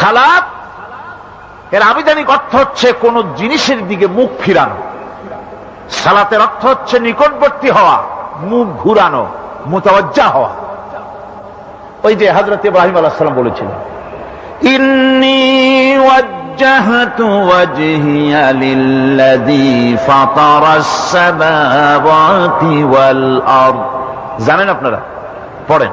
সালাত এর আবিধানিক অর্থ হচ্ছে কোন জিনিসের দিকে মুখ ফিরানো সালাতের অর্থ হচ্ছে নিকটবর্তী হওয়া মুখ ঘুরানো মোতাবজ্জা হওয়া ওই যে হজরত ইব্রাহিম আলাহ সাল্লাম বলেছিলেন إني وجهت وجهي للذي فطر السماوات والأرض জানেন আপনারা পড়েন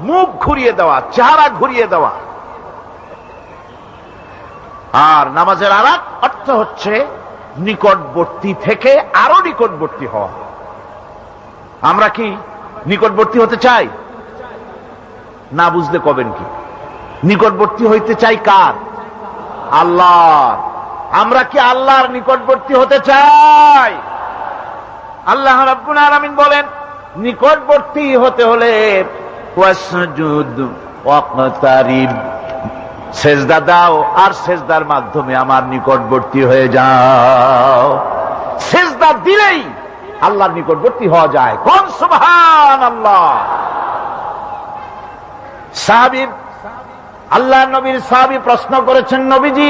মুখ ঘুরিয়ে দেওয়া, চেহারা ঘুরিয়ে দেওয়া। আর নামাজের আর অর্থ হচ্ছে নিকটবর্তী থেকে আরও নিকটবর্তী হওয়া। আমরা কি নিকটবর্তী হতে চাই? না বুঝলে কবেন কি? নিকটবর্তী হইতে চাই কার? আল্লাহ আমরা কি আল্লাহর নিকটবর্তী হতে চাই? আল্লাহ রাব্বুল আলামিন বলেন, নিকটবর্তী হতে হলে ওয়াসজুদ দাও আর সেজদার মাধ্যমে আমার নিকটবর্তী হয়ে যাও। সেজদা দিলেই আল্লাহর নিকটবর্তী হওয়া যায়। কোন আল্লাহ সাহাবীর আল্লাহ নবীর সাহাবী প্রশ্ন করেছেন, নবীজি,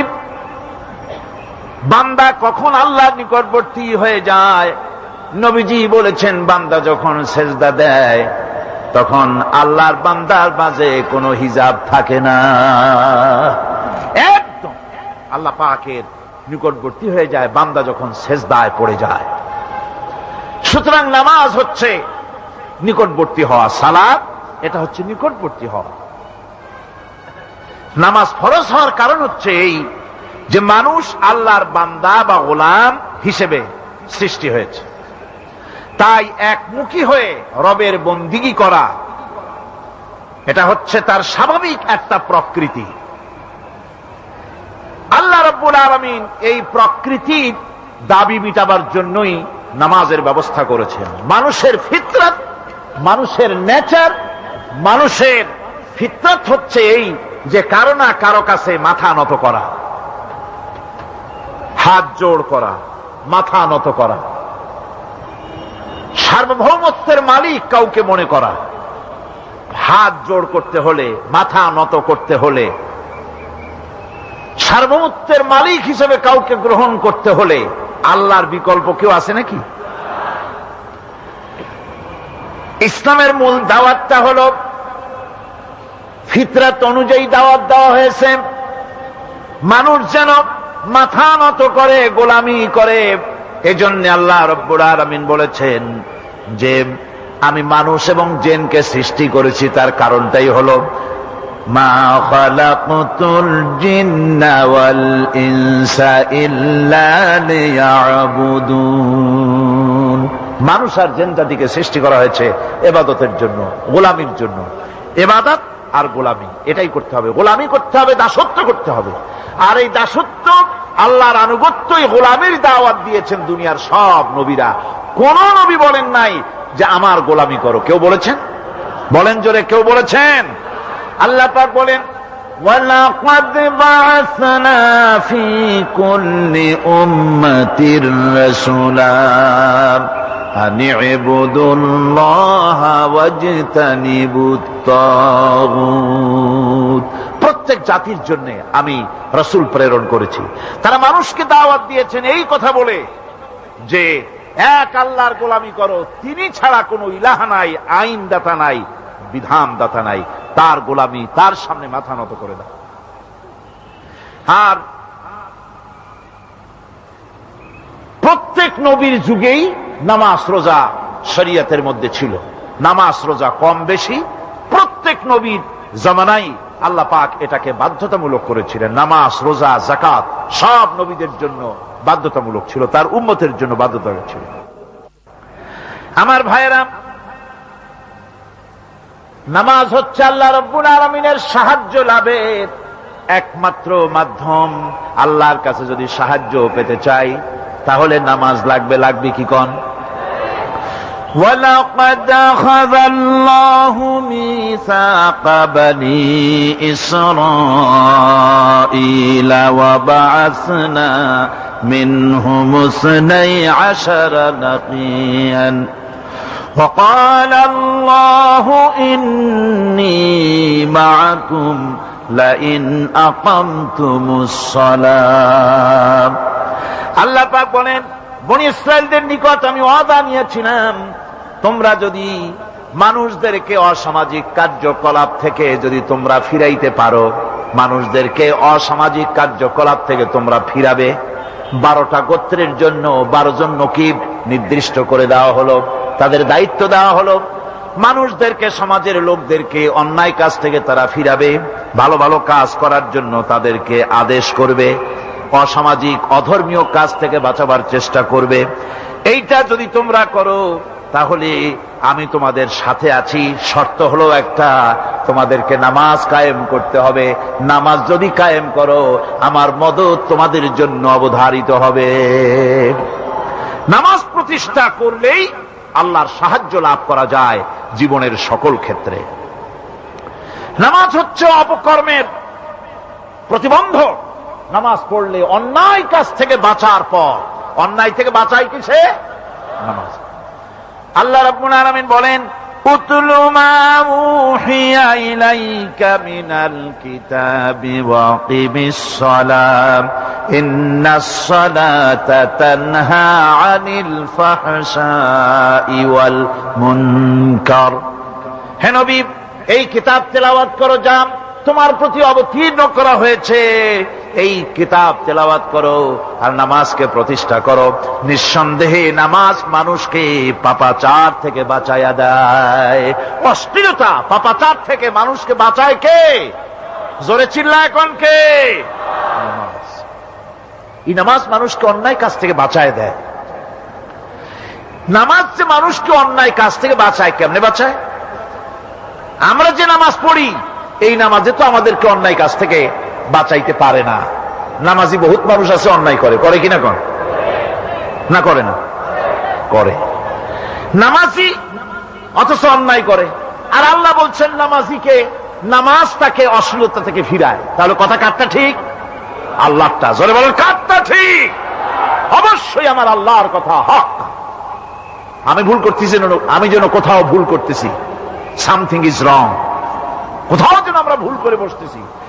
বান্দা কখন আল্লাহর নিকটবর্তী হয়ে যায়? নবীজি বলেছেন, বান্দা যখন সেজদা দেয় তখন আল্লাহর বান্দার মাঝে কোনো হিজাব থাকে না। একদম। আল্লাহ পাকের নিকটবর্তী হয়ে যায়, বান্দা যখন সেজদায় পড়ে যায়। সুতরাং নামাজ হচ্ছে নিকটবর্তী হওয়া সালাদ এটা হচ্ছে নিকটবর্তী হওয়া। নামাজ ফরজ হওয়ার কারণ হচ্ছে এই যে মানুষ আল্লাহর বান্দা বা গোলাম হিসেবে সৃষ্টি হয়েছে। তাই একমুখী হয়ে রবের বন্দিগি করা। এটা হচ্ছে তার স্বাভাবিক একটা প্রকৃতি। আল্লাহ রব্বুল আলমিন এই প্রকৃতির দাবি মিটাবার জন্যই নামাজের ব্যবস্থা করেছেন। মানুষের ফিতরত, মানুষের নেচার, মানুষের ফিতরত হচ্ছে এই যে কারও না কারও কাছে মাথা নত করা, হাত জোড় করা, মাথা নত করা। সার্বভৌমত্বের মালিক কাউকে মনে করা। হাত জোড় করতে হলে, মাথা নত করতে হলে, সার্বভৌমত্বের মালিক হিসেবে কাউকে গ্রহণ করতে হলে আল্লাহর বিকল্প কেউ আছে নাকি? ইসলামের মূল দাওয়াতটা হল, ফিতরাত অনুযায়ী দাওয়াত দেওয়া হয়েছে। মানুষ যেন মাথা নত করে, গোলামি করে, এজন্য আল্লাহ রব্বুর আলমিন বলেছেন যে আমি মানুষ এবং জেনকে সৃষ্টি করেছি, তার কারণটাই হলো ইনসা ইল্লা মানুষ আর জেন জাতিকে সৃষ্টি করা হয়েছে এবাদতের জন্য, গোলামির জন্য। এবাদত আর গোলামি, এটাই করতে হবে। গোলামি করতে হবে, দাসত্ব করতে হবে। আর এই দাসত্ব আল্লাহর আনুগত্যই গোলামির দাওয়াত দিয়েছেন দুনিয়ার সব নবীরা কোন নবী বলেন নাই যে আমার গোলামি করো কেউ বলেছেন বলেন জোরে কেউ বলেছেন আল্লাহ পাক বলেন ولقد بعثنا في كل أمة رسولا أن اعبدوا الله واجتنبوا الطاغوت প্রত্যেক জাতির জন্য আমি রসুল প্রেরণ করেছি। তারা মানুষকে দাওয়াত দিয়েছেন এই কথা বলে যে, এক আল্লাহর গোলামি করো, তিনি ছাড়া কোনো ইলাহা নাই আইন দাতা নাই বিধান দাতা নাই। তার গোলামি, তার সামনে মাথা নত করে দাও। আর প্রত্যেক নবীর যুগেই নামাজ রোজা শরিয়াতের মধ্যে ছিল। নামাজ রোজা কম বেশি, প্রত্যেক নবীর জমানাই আল্লাহ পাক এটাকে বাধ্যতামূলক করেছিলেন। নামাজ, রোজা জাকাত সব নবীদের জন্য বাধ্যতামূলক ছিল। তার উম্মতের জন্য বাধ্যতামূলক ছিল। আমার ভাইয়েরা, নামাজ হচ্ছে আল্লাহ রব্বুল আলমিনের সাহায্য লাভের একমাত্র মাধ্যম। আল্লাহর কাছে যদি সাহায্য পেতে চাই, তাহলে নামাজ লাগবে লাগবে কি কন? ولقد أخذ الله ميثاق بني إسرائيل وبعثنا منهم اثني عشر نقيا وقال الله إني معكم لئن أقمتم الصلاة আল্লাহ পাক বলেন বনি ইসরায়েলদের নিকট আমি ওয়াদা নিয়েছিলাম তোমরা যদি মানুষদেরকে অসামাজিক কার্যকলাপ থেকে যদি তোমরা ফিরাইতে পারো, মানুষদেরকে অসামাজিক কার্যকলাপ থেকে তোমরা ফিরাবে। বারোটা গোত্রের জন্য বারো জন নকিব নির্দিষ্ট করে দেওয়া হলো, তাদের দায়িত্ব দেওয়া হলো। মানুষদেরকে, সমাজের লোকদেরকে অন্যায় কাজ থেকে তারা ফিরাবে, ভালো ভালো কাজ করার জন্য তাদেরকে আদেশ করবে, অসামাজিক, অধর্মীয় কাজ থেকে বাঁচাবার চেষ্টা করবে। এইটা যদি তোমরা করো তাহলে আমি তোমাদের সাথে আছি। শর্ত হলো একটা, তোমাদেরকে নামাজ কায়েম করতে হবে। নামাজ যদি কায়েম করো, আমার মদত তোমাদের জন্য অবধারিত হবে। নামাজ প্রতিষ্ঠা করলেই আল্লাহর সাহায্য লাভ করা যায় জীবনের সকল ক্ষেত্রে। নামাজ হচ্ছে অপকর্মের প্রতিবন্ধক। নামাজ পড়লে অন্যায় কাজ থেকে বাঁচার পর। অন্যায় থেকে বাঁচাই কিসে? নামাজ। আল্লাহ রাব্বুল আলামিন বলেন, উতলু মা উহিয়া ইলাইকা মিনাল কিতাবি ওয়া কিমিস সালাম ইন্নাস সালাতা তানহা আনিল ফাহশাই ওয়াল মুনকার। হে নবী, এই কিতাব তেলাওয়াত করো, যা তোমার প্রতি অবতীর্ণ করা হয়েছে। এই কিতাব তেলাওয়াত করো আর নামাজকে প্রতিষ্ঠা করো। নিঃসন্দেহে নামাজ মানুষকে পাপাচার থেকে বাঁচাইয়া দেয়। অস্থিরতা পাপাচার থেকে মানুষকে বাঁচায় কে? জোরে চিল্লা এখন কে? এই নামাজ মানুষকে অন্যায় কাজ থেকে বাঁচায় দেয়। নামাজ যে মানুষকে অন্যায় কাজ থেকে বাঁচায় কেমনে বাঁচায়? আমরা যে নামাজ পড়ি, এই নামাজে তো আমাদেরকে অন্যায় কাজ থেকে বাঁচাইতে পারে না। নামাজি বহুত মানুষ আছে, অন্যায় করে। করে কিনা? কর না করে না? করে। নামাজি অথচ অন্যায় করে। আর আল্লাহ বলছেন, নামাজিকে নামাজ তাকে অশ্লীলতা থেকে ফিরায়। তাহলে কথা কাটটা ঠিক? আল্লাহটা জোরে বলেন কাটটা ঠিক? অবশ্যই আমার আল্লাহর কথা হক। আমি ভুল করতেছি যেন, আমি যেন কোথাও ভুল করতেছি। সামথিং ইজ রং কোথাও যেন আমরা ভুল করে বসতেছি।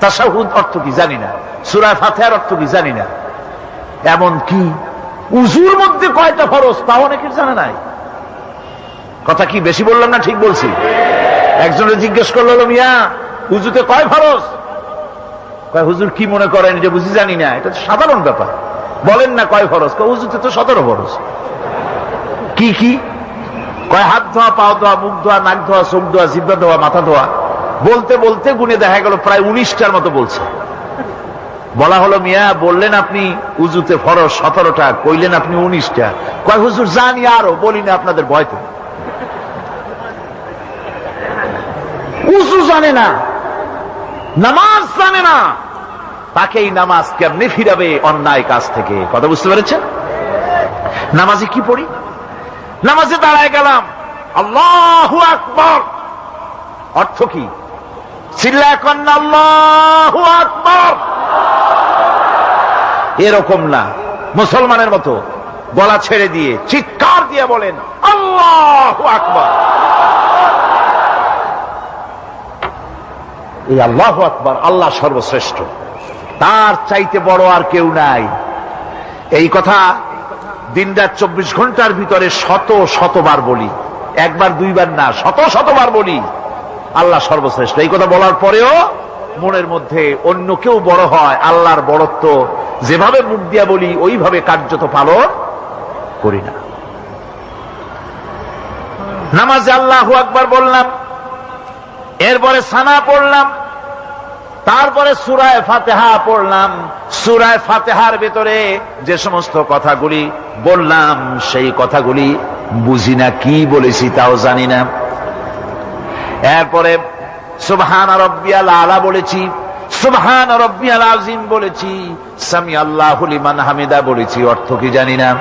তাসাহুদ অর্থ কি জানি না। সুরায় ফাতেহার অর্থ কি জানি না। এমন কি উজুর মধ্যে কয়টা ফরজ তা অনেকের জানা নাই। কথা কি বেশি বললাম না ঠিক বলছি? একজনে জিজ্ঞেস করল মিয়া, উজুতে কয় ফরজ? কয়, হুজুর কি মনে করেন যে বুঝি জানি না, এটা সাধারণ ব্যাপার। বলেন না কয় ফরজ, কয়, উজুতে তো সতেরো ফরজ। কি কি? কয়, হাত ধোয়া পাও ধোয়া, মুখ ধোয়া, নাক ধোয়া, চোখ ধোয়া, জিব্বা ধোয়া, মাথা ধোয়া। বলতে বলতে গুনে দেখা গেল, প্রায় উনিশটার মতো বলছে। বলা হলো, মিয়া, বললেন আপনি উজুতে ফরজ সতেরোটা, কইলেন আপনি উনিশটা। কয়, হুজুর, জানি আরও, বলি না আপনাদের ভয়তে উজু জানে না, নামাজ জানে না। তাকে এই নামাজ কেমনে ফিরাবে অন্যায় কাজ থেকে? কথা বুঝতে পেরেছেন? নামাজে কি পড়ি? নামাজে দাঁড়ায় গেলাম। আল্লাহ আকবর। অর্থ কি? এরকম না, মুসলমানের মতো গলা ছেড়ে দিয়ে, চিৎকার দিয়ে বলেন, আল্লাহ আকবর। এই আল্লাহ আকবর, আল্লাহ সর্বশ্রেষ্ঠ। তার চাইতে বড় আর কেউ নাই। এই কথা দিন চব্বিশ ঘণ্টার ভিতরে শত, শতবার বলি। একবার, দুইবার না, শত, শতবার বলি। আল্লাহ সর্বশ্রেষ্ঠ। এই কথা বলার পরেও মনের মধ্যে অন্য কেউ বড় হয়, আল্লাহর বড়ত্ব। যেভাবে মুখ দিয়া বলি, ওইভাবে কার্যত পালন করি না। নামাজে আল্লাহ আকবার বললাম, এরপরে সানা পড়লাম, তারপরে সুরায় ফাতেহা পড়লাম। সুরায় ফাতেহার ভেতরে যে সমস্ত কথাগুলি বললাম, সেই কথাগুলি বুঝি না, কি বলেছি তাও জানি না। এরপরে সুবহান রব্বিয়াল আলা বলেছি, সুবহান রব্বিয়াল আজিম বলেছি, সামি আল্লাহ লিমান হামিদা বলেছি, অর্থ কি জানি না।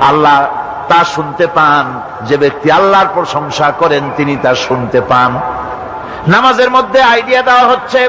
আল্লাহ তা শুনতে পান, যে ব্যক্তি আল্লাহর প্রশংসা করেন, তিনি তা শুনতে পান। নামাজের মধ্যে আইডিয়া দেওয়া হচ্ছে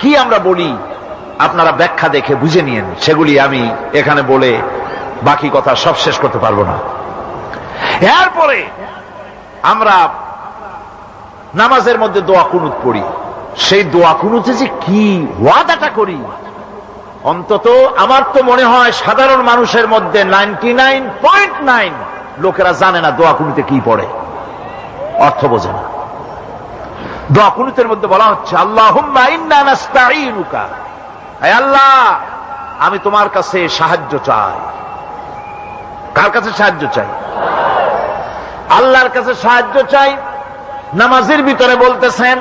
কি আমরা বলি, আপনারা ব্যাখ্যা দেখে বুঝে নিয়েন, সেগুলি আমি এখানে বলে বাকি কথা সব শেষ করতে পারব না। এরপরে আমরা নামাজের মধ্যে দোয়া কুনুত পড়ি। সেই দোয়া কুনুতে যে কি ওয়াদাটা করি, অন্তত আমার তো মনে হয় সাধারণ মানুষের মধ্যে নাইনটি লোকেরা জানে না দোয়া কুনুতে কি পড়ে। অর্থ বোঝে না। দোয়া কুনুতের মধ্যে বলা হচ্ছে আল্লাহ আল্লাহ, আমি তোমার কাছে সাহায্য চাই। কার কাছে সাহায্য চাই? আল্লাহর কাছে সাহায্য চাই। নামাজের ভিতরে বলতেছেন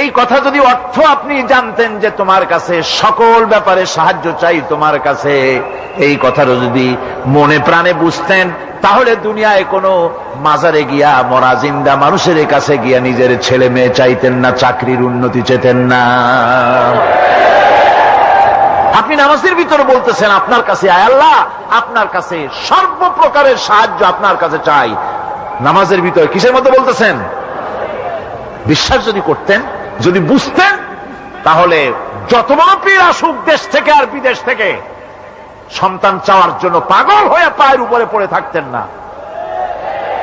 এই কথা যদি অর্থ আপনি জানতেন যে তোমার কাছে সকল ব্যাপারে সাহায্য চাই তোমার কাছে, এই কথাটা যদি মনে প্রাণে বুঝতেন, তাহলে দুনিয়ায় কোনো মাজারে গিয়া, মরা জিন্দা মানুষের কাছে গিয়া নিজের ছেলে মেয়ে চাইতেন না, চাকরির উন্নতি চেতেন না। আপনি নামাজের ভিতরে বলতেছেন, আপনার কাছে আল্লাহ, আপনার কাছে সর্বপ্রকারের সাহায্য আপনার কাছে চাই। নামাজের ভিতরে কিসের মধ্যে বলতেছেন? বিশ্বাস যদি করতেন যদি বুঝতেন তাহলে যত বড় পীর আসুক দেশ থেকে আর বিদেশ থেকে, সন্তান চাওয়ার জন্য পাগল হয়ে পায়ের উপরে পড়ে থাকতেন না।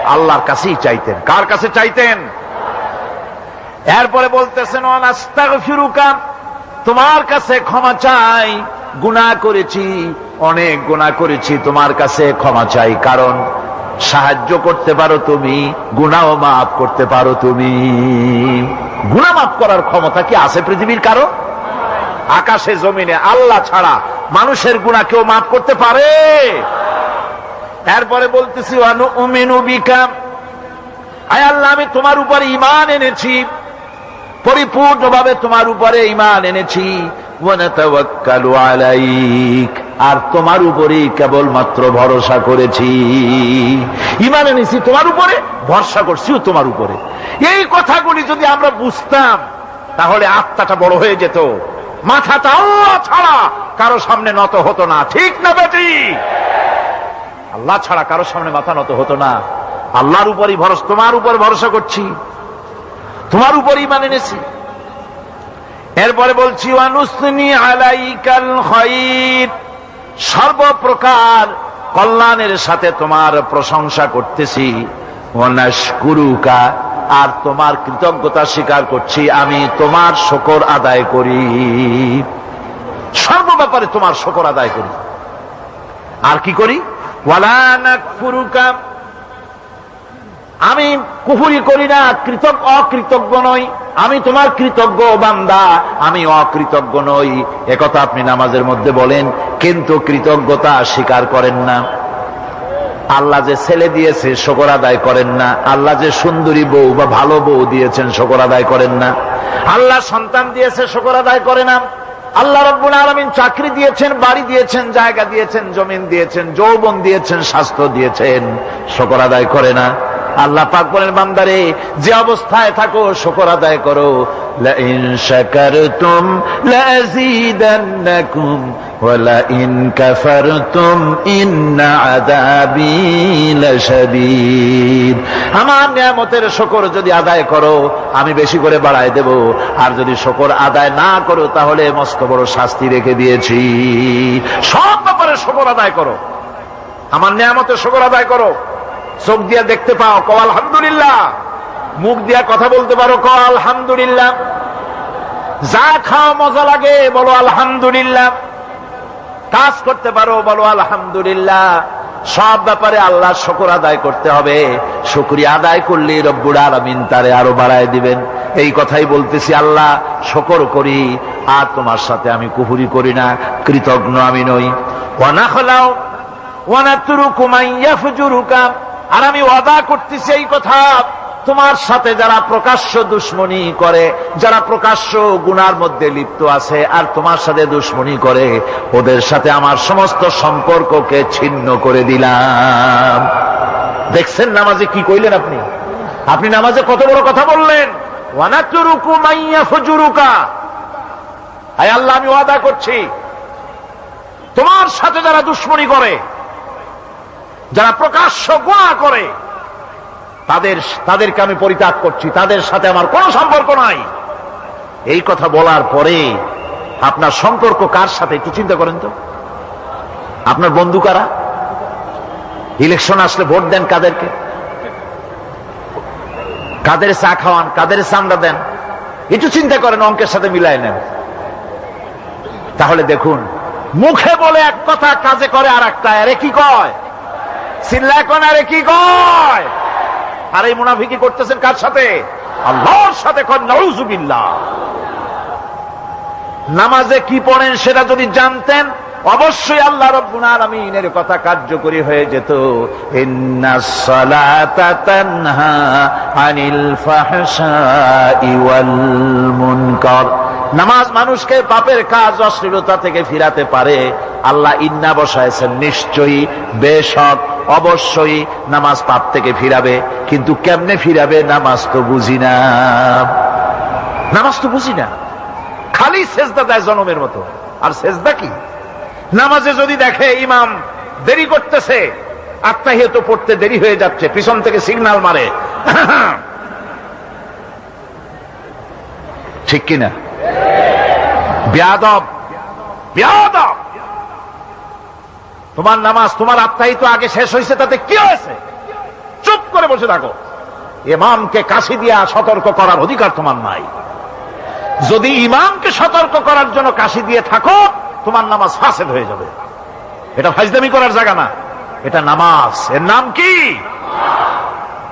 আল্লাহর কাছেই চাইতেন। কার কাছে চাইতেন? এরপরে বলতেছেন ফিরুকা তোমার কাছে ক্ষমা চাই। গুণা করেছি, অনেক গুণা করেছি, তোমার কাছে ক্ষমা চাই। কারণ সাহায্য করতে পারো তুমি গুণাও মাফ করতে পারো তুমি। গুণা মাফ করার ক্ষমতা কি আছে পৃথিবীর কারও? আকাশে, জমিনে, আল্লাহ ছাড়া মানুষের গুণা কেউ মাফ করতে পারে? এরপরে বলতেছি আল্লাহ, আমি তোমার উপরে ইমান এনেছি। পরিপূর্ণভাবে তোমার উপরে ইমান এনেছি। আলাইক। আর তোমার উপরেই কেবলমাত্র ভরসা করেছি। ইমান এনেছি তোমার উপরে, ভরসা করছিও তোমার উপরে। এই কথাগুলি যদি আমরা বুঝতাম, তাহলে আত্মাটা বড় হয়ে যেত। মাথাটা আল্লাহ ছাড়া কারও সামনে নত হতো না, ঠিক না বেটি? আল্লাহ ছাড়া কারও সামনে মাথা নত হতো না। আল্লাহর উপরই ভরসা তোমার উপর ভরসা করছি। তোমার উপরই মানে এনেছি। এরপরে বলছি আলাইকাল খৈর সর্বপ্রকার কল্যাণের সাথে তোমার প্রশংসা করতেছি। আর তোমার কৃতজ্ঞতা স্বীকার করছি, আমি তোমার শকর আদায় করি। সর্ব ব্যাপারে তোমার শকর আদায় করি। আর কি করি? ওয়ালানাকুরুকা আমি কুহুরি করি না, কৃতজ্ঞ, অকৃতজ্ঞ নই। আমি তোমার কৃতজ্ঞ বান্দা, আমি অকৃতজ্ঞ নই। একথা আপনি নামাজের মধ্যে বলেন, কিন্তু কৃতজ্ঞতা স্বীকার করেন না। আল্লাহ যে ছেলে দিয়েছে, শকর আদায় করেন না। আল্লাহ যে সুন্দরী বউ বা ভালো বউ দিয়েছেন, শকর আদায় করেন না। আল্লাহ সন্তান দিয়েছে, শকর আদায় করে না। আল্লাহ রব্বুল আলমিন চাকরি দিয়েছেন, বাড়ি দিয়েছেন, জায়গা দিয়েছেন, জমিন দিয়েছেন, যৌবন দিয়েছেন, স্বাস্থ্য দিয়েছেন, শকর আদায় করে না। আল্লাহ পাক বলেন, বান্দারে, যে অবস্থায় থাকো, শকর আদায় করো। আমার নিয়ামতের শকর যদি আদায় করো, আমি বেশি করে বাড়ায় দেব। আর যদি শকর আদায় না করো, তাহলে মস্ত বড় শাস্তি রেখে দিয়েছি। সব ব্যাপারে শকর আদায় করো। আমার নিয়ামতের শকর আদায় করো। চোখ দিয়া দেখতে পাও ক আলহামদুলিল্লাহ। মুখ দিয়া কথা বলতে পারো ক আলহামদুলিল্লাহ। যা খাও মজা লাগে, বলো আলহামদুলিল্লাহ। কাজ করতে পারো, বলো আলহামদুলিল্লাহ। সব ব্যাপারে আল্লাহ শকর আদায় করতে হবে। শুক্রিয়া আদায় করলে রব্বুর আলমিন তারে আরও বাড়ায় দিবেন। এই কথাই বলতেছি, আল্লাহ শকর করি, আর তোমার সাথে আমি কুহুরি করি না, কৃতজ্ঞ আমি নই। ওয়ানা খলাও আর আমি ওয়াদা করতেছি এই কথা, তোমার সাথে যারা প্রকাশ্য দুশ্মনী করে, যারা প্রকাশ্য গুনার মধ্যে লিপ্ত আছে, আর তোমার সাথে দুশ্মনী করে, ওদের সাথে আমার সমস্ত সম্পর্ককে ছিন্ন করে দিলাম। দেখছেন নামাজে কি কইলেন আপনি? আপনি নামাজে কত বড় কথা বললেন? ওয়ানাতুরুকু মাইয়া ফজুরুকা। আয় আল্লাহ, আমি ওয়াদা করছি, তোমার সাথে যারা দুশ্মনী করে যারা প্রকাশ্য গোয়া করে, তাদের, তাদেরকে আমি পরিত্যাগ করছি। তাদের সাথে আমার কোনো সম্পর্ক নাই। এই কথা বলার পরে আপনার সম্পর্ক কার সাথে, একটু চিন্তা করেন তো। আপনার বন্ধু কারা? ইলেকশন আসলে ভোট দেন কাদেরকে? কাদের চা খাওয়ান, কাদের চান্দা দেন? একটু চিন্তা করেন, অঙ্কের সাথে মিলাই নেন। তাহলে দেখুন, মুখে বলে এক কথা, কাজে করে আর একটা আরে কি কয়? কি কয়? আর এই মুনাফিকি করতেছেন কার সাথে? আল্লাহর সাথে নামাজে কি পড়েন সেটা যদি জানতেন, অবশ্যই আল্লাহ রব্বুল আলামিনের কথা কার্যকরী হয়ে যেত। আনিল ফাহশাই ওয়াল মুনকার। নামাজ মানুষকে পাপের কাজ অশ্লীলতা থেকে ফিরাতে পারে। আল্লাহ ইন্না বসায়ছেন নিশ্চয়ই, বেশক, অবশ্যই নামাজ পাপ থেকে ফিরাবে। কিন্তু কেমনে ফিরাবে নামাজ তো বুঝি না। নামাজ তো বুঝি না। খালি সেজদা দেয় জনমের মতো। আর সেজদা কি? নামাজে যদি দেখে ইমাম দেরি করতেছে, আত্মাহিয়ত পড়তে দেরি হয়ে যাচ্ছে, পিছন থেকে সিগনাল মারে। ঠিক কিনা? ব্যাদব ব্যাদব। তোমার নামাজ, তোমার আত্মাই তো আগে শেষ হয়েছে, তাতে কি হয়েছে? চুপ করে বসে থাকো। ইমামকে কাশি দিয়া সতর্ক করার অধিকার তোমার নাই। যদি ইমামকে সতর্ক করার জন্য কাশি দিয়ে থাকো, তোমার নামাজ ফাসেদ হয়ে যাবে। এটা ফাইজদামি করার জায়গা না। এটা নামাজ। এর নাম কি?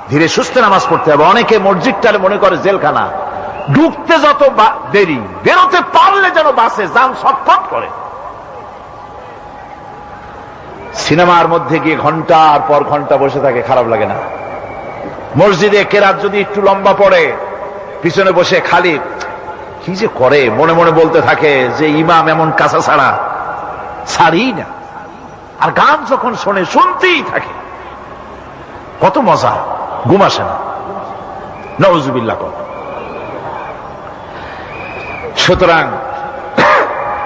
ধীরে সুস্থে নামাজ পড়তে হবে। অনেকে মসজিদটারে মনে করে জেলখানা। ঢুকতে যত দেরি। বেরোতে যেন বাসে যান ছটফট করে। সিনেমার মধ্যে গিয়ে ঘণ্টার পর ঘণ্টা বসে থাকে, খারাপ লাগে না। মসজিদে কেরাত যদি একটু লম্বা পড়ে, পিছনে বসে খালি, কি যে করে, মনে মনে বলতে থাকে যে ইমাম এমন কাঁচা ছাড়া ছাড়ি না। আর গান যখন শোনে, শুনতেই থাকে। কত মজা ঘুম না। নজুবিল্লা কর। সুতরাং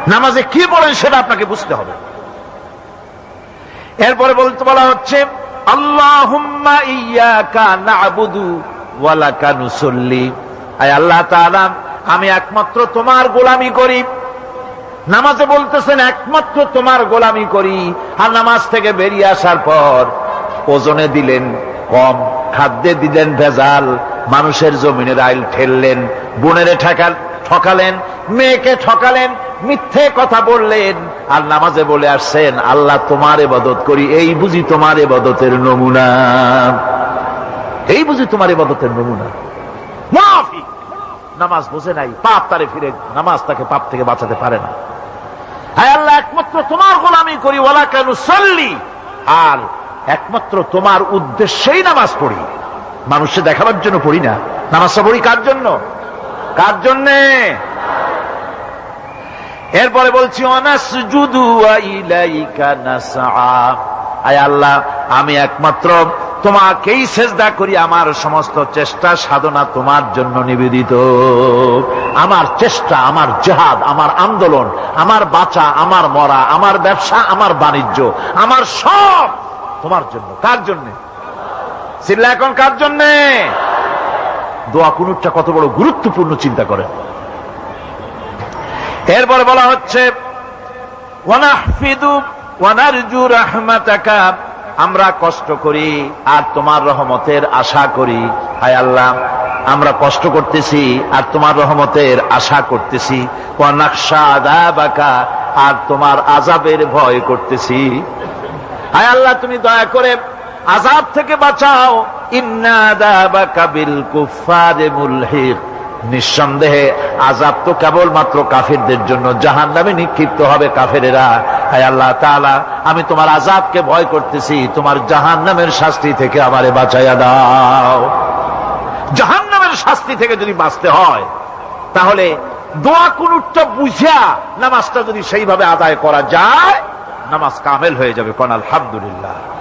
নামাজে কি বলেন সেটা আপনাকে বুঝতে হবে। এরপরে বলতে বলা হচ্ছে আল্লাহ আমি একমাত্র তোমার গোলামি করি। নামাজে বলতেছেন, একমাত্র তোমার গোলামি করি। আর নামাজ থেকে বেরিয়ে আসার পর ওজনে দিলেন, কম। খাদ্যে দিলেন ভেজাল। মানুষের জমিনের আইল ঠেললেন, বোনেরে ঠেকাল ঠকালেন, মেয়েকে ঠকালেন, মিথ্যে কথা বললেন আর নামাজে বলে আসছেন, আল্লাহ তোমার এবাদত করি, এই বুঝি তোমার এবাদতের নমুনা। এই বুঝি তোমার এবাদতের নমুনা। নামাজ বোঝে নাই, পাপ তারে ফিরে, নামাজ তাকে পাপ থেকে বাঁচাতে পারে না। হায় আল্লাহ, একমাত্র তোমার গোলামি করি ওলা কেন সল্লি আর একমাত্র তোমার উদ্দেশ্যেই নামাজ পড়ি। মানুষে দেখাবার জন্য পড়ি না। নামাজটা পড়ি কার জন্য? কার জন্যে? এরপরে বলছি আয় আল্লাহ, আমি একমাত্র তোমাকেই সেজদা করি, আমার সমস্ত চেষ্টা সাধনা তোমার জন্য নিবেদিত। আমার চেষ্টা, আমার জেহাদ, আমার আন্দোলন, আমার বাঁচা, আমার মরা, আমার ব্যবসা, আমার বাণিজ্য, আমার সব তোমার জন্য। কার জন্যে? চিল্লা এখন কার জন্যে? দোয়া কুনুরটা কত বড় গুরুত্বপূর্ণ চিন্তা করেন এরপরে বলা হচ্ছে আমরা কষ্ট করি আর তোমার রহমতের আশা করি। হায় আল্লাহ, আমরা কষ্ট করতেছি আর তোমার রহমতের আশা করতেছি। আর তোমার আজাবের ভয় করতেছি। হায় আল্লাহ, তুমি দয়া করে আজাব থেকে বাঁচাও। নিঃসন্দেহে আজাব তো কেবলমাত্র কাফেরদের জন্য জাহান নামে নিক্ষিপ্ত হবে কাফেরেরা। হায় আল্লাহ তাআলা, আমি তোমার আজাবকে ভয় করতেছি, তোমার জাহান নামের শাস্তি থেকে আমারে বাঁচাইয়া দাও। জাহান নামের শাস্তি থেকে যদি বাঁচতে হয়, তাহলে দোয়া কুনুরটা বুঝিয়া নামাজটা যদি সেইভাবে আদায় করা যায়, নামাজ কামেল হয়ে যাবে। কোন আলহামদুলিল্লাহ।